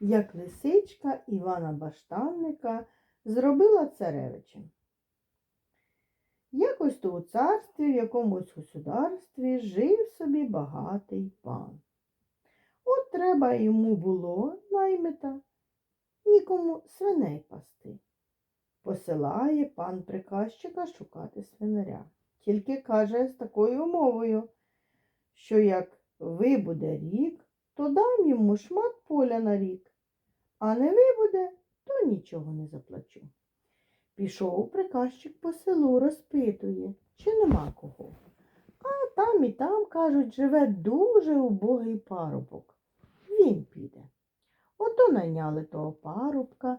як лисичка Івана Баштанника зробила царевичем. Якось то у царстві, в якомусь государстві жив собі багатий пан. От треба йому було наймита нікому свиней пасти. Посилає пан приказчика шукати свинаря. Тільки каже з такою умовою, що як вибуде рік, то дам йому шмат поля на рік, а не вибуде, то нічого не заплачу. Пішов приказчик по селу, розпитує, чи нема кого. А там і там, кажуть, живе дуже убогий парубок. Він піде. Ото найняли того парубка,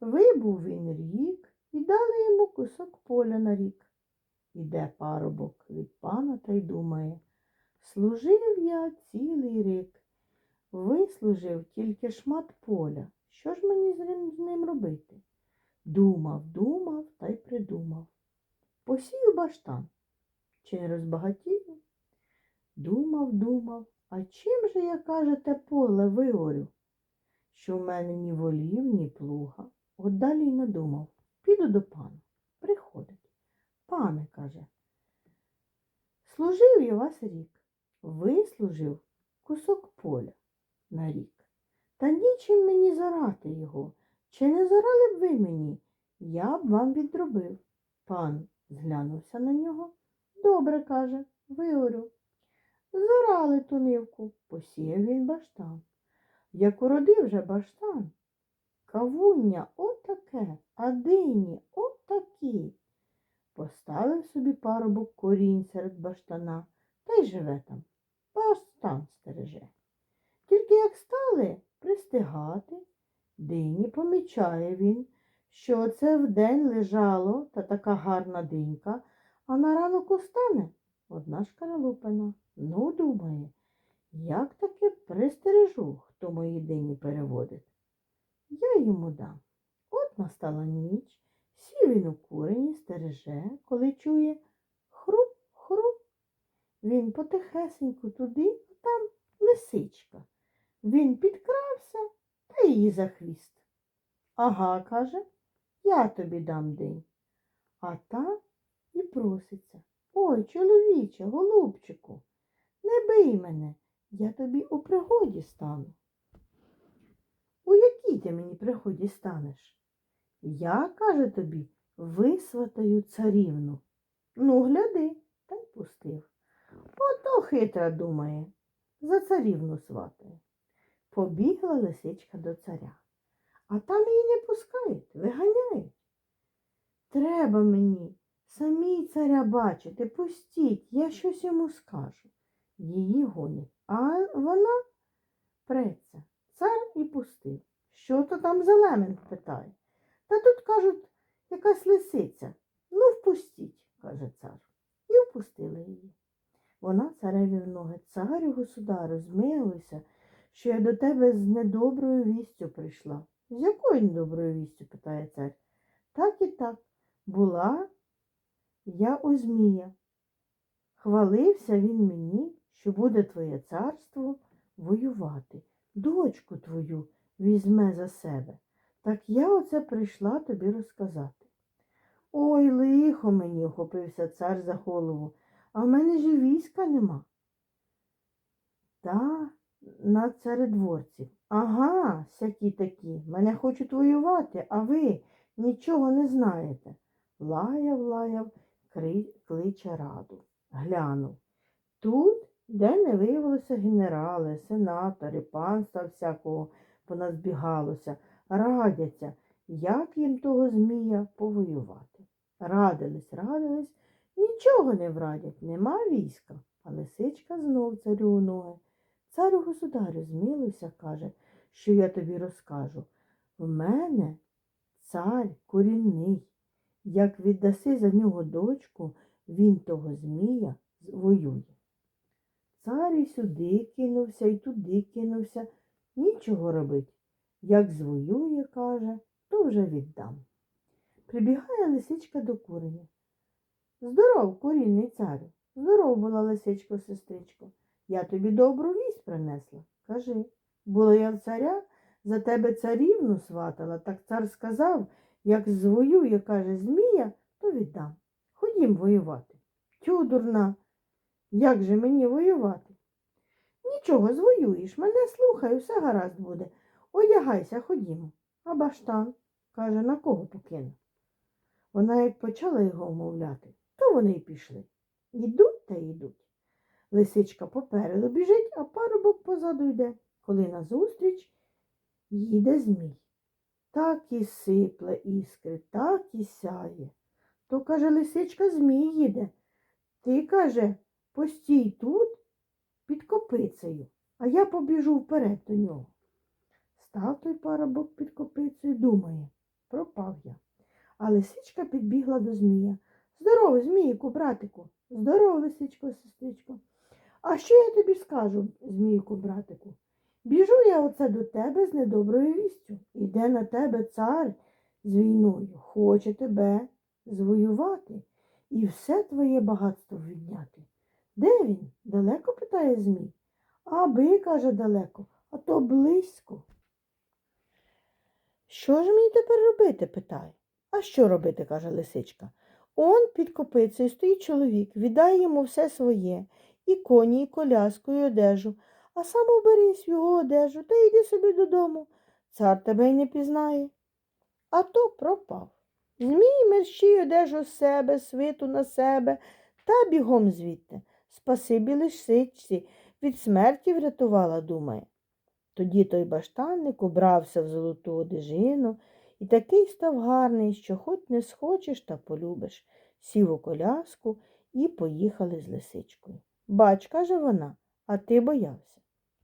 вибув він рік і дали йому кусок поля на рік. Іде парубок від пана та й думає, служив я цілий рік, вислужив тільки шмат поля. Що ж мені з ним, робити? Думав, думав та й придумав. Посію баштан. Чи не розбагатію? Думав, думав, а чим же я, каже, те поле виорю? Що в мене ні волів, ні плуга. От далі й надумав. Піду до пана. Приходить. Пане, каже, служив я вас рік. Вислужив кусок поля на рік. Та нічим мені зарати його. Чи не зарали б ви мені? Я б вам відробив. Пан зглянувся на нього. Добре, каже, виорю. Зарали ту нивку, посіяв він баштан. Як уродив же баштан, кавуння отаке, а дині отакі. Поставив собі парубок корінь серед баштана та й живе там. Баштан стереже. Тільки як стали пристигати, дині помічає він, що це вдень лежало та така гарна динька, а на ранок устане одна шкаралупина. Ну, думає, як таки пристережу, хто мої дині переводить. Я йому дам. От настала ніч, сів він у курені, стереже, коли чує хрум-хрум. Він потихесеньку туди, а там лисичка. Він підкрався та її за хвіст. Ага, каже, я тобі дам день. А та і проситься. Ой, чоловіче, голубчику, не бий мене, я тобі у пригоді стану. У якій ти мені пригоді станеш? Я, каже тобі, висватаю царівну. Ну, гляди, та й пустив. Ото хитра думає, за царівну сватає. Побігла лисичка до царя, а там її не пускають, виганяють. Треба мені самій царя бачити, пустіть, я щось йому скажу. Її гонять, а вона преться. Цар і пустив. Що то там Зелемин питає? Та тут, кажуть, якась лисиця. Ну, впустіть, каже цар. І впустили її. Вона цареві в ноги. Царю, государю, змилуйся, що я до тебе з недоброю вістю прийшла. З якою недоброю вістю? питає цар. Так і так. Була я у Змія. Хвалився він мені, що буде твоє царство воювати. Дочку твою візьме за себе. Так я оце прийшла тобі розказати. Ой, лихо мені, охопився цар за голову, а в мене ж і війська нема. Та на царедворців. Ага, сякі такі, мене хочуть воювати, а ви нічого не знаєте. Лаяв, лаяв, кличе раду. Глянув. Тут, де не виявилося генерали, сенатори, панства всякого поназбігалося, радяться, як їм того Змія повоювати. Радились, радились, нічого не врадять, нема війська. А лисичка знов царю у ноги. Царю государю, змилуйся, каже, що я тобі розкажу. В мене цар корінний. Як віддаси за нього дочку, він того Змія воює. Цар і сюди кинувся, і туди кинувся, нічого робить. Як звоює, каже, то вже віддам. Прибігає лисичка до куреня. Здоров, корінний царю. Здоров була лисичко, сестричко. Я тобі добру вість принесла. Кажи, була я в царя, за тебе царівну сватала, так цар сказав, як звоює, каже, змія, то віддам. Ходім воювати. Тю, дурна, як же мені воювати? Нічого, звоюєш, мене слухай, все гаразд буде. Одягайся, ходімо. А баштан, каже, на кого покину? Вона як почала його вмовляти, то вони й пішли. Йдуть та йдуть. Лисичка попереду біжить, а парубок позаду йде, коли назустріч їде змій. Так і сипле іскри, так і сяє. То, каже, лисичка змій їде. Ти, каже, постій тут під копицею, а я побіжу вперед до нього. Став той парубок під копицею, думає, пропав я. А лисичка підбігла до змія. Здорово, змійку, братику. Здорово, лисичко, сестричко. А що я тобі скажу, змійку, братику? Біжу я оце до тебе з недоброю вістю. Іде на тебе цар з війною, хоче тебе звоювати і все твоє багатство відняти. Де він? Далеко? питає Змій. Аби, каже, далеко, а то близько. Що ж мені тепер робити? питає. А що робити, каже лисичка. Он під копицею стоїть чоловік, віддай йому все своє, і коні, і коляску, і одежу, а сам оберись його одежу та йди собі додому. Цар тебе й не пізнає. А то пропав. Змій мерщій одежу з себе, свиту на себе та бігом звідти. Спасибі лисичці, від смерті врятувала, думає. Тоді той баштанник убрався в золоту одежину і такий став гарний, що хоч не схочеш та полюбиш. Сів у коляску і поїхали з лисичкою. Бач, каже вона, а ти боявся.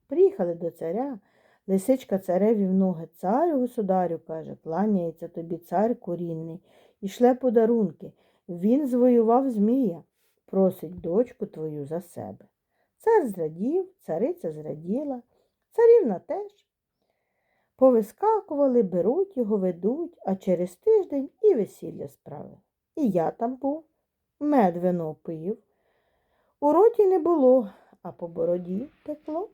Приїхали до царя. Лисичка цареві в ноги царю государю, каже, кланяється тобі цар корінний, і шле подарунки. Він звоював змія, просить дочку твою за себе. Цар зрадів, цариця зраділа, царівна теж. Повискакували, беруть його, ведуть, а через тиждень і весілля справили. І я там був, мед вино пив. У роті не було, а по бороді текло.